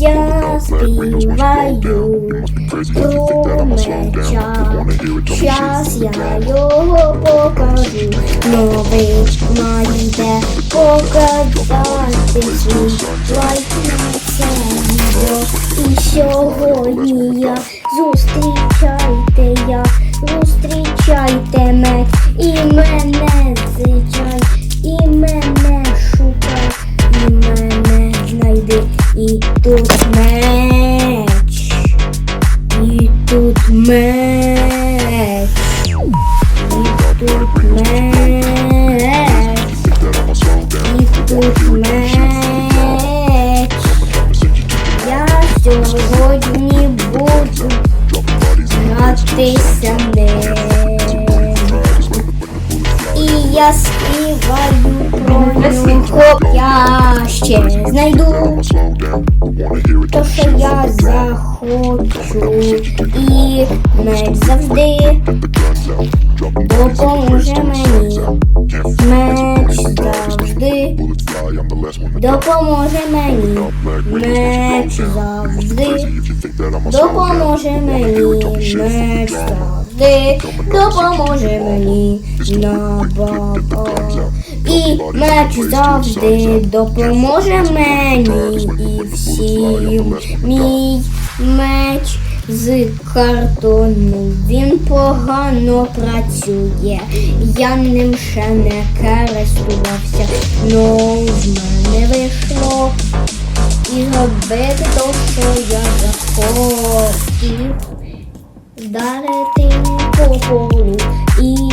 Я співаю про меча. Щас я його покажу. Новий майде показати свій лайк на це відео. І сьогодні я зустрічайте і тут меч, і тут меч, я співаю про нього. Я ще знайду то, що я захочу. І меч завжди допоможе мені. Меч завжди допоможе мені. Меч завжди допоможе мені. Меч завжди допоможе мені на баба. І меч завжди допоможе мені і всім. Мій меч з картону він погано працює. Я ним ще не користувався, но в мене вийшло і зробити то, що я захотів. Вдарити по полу і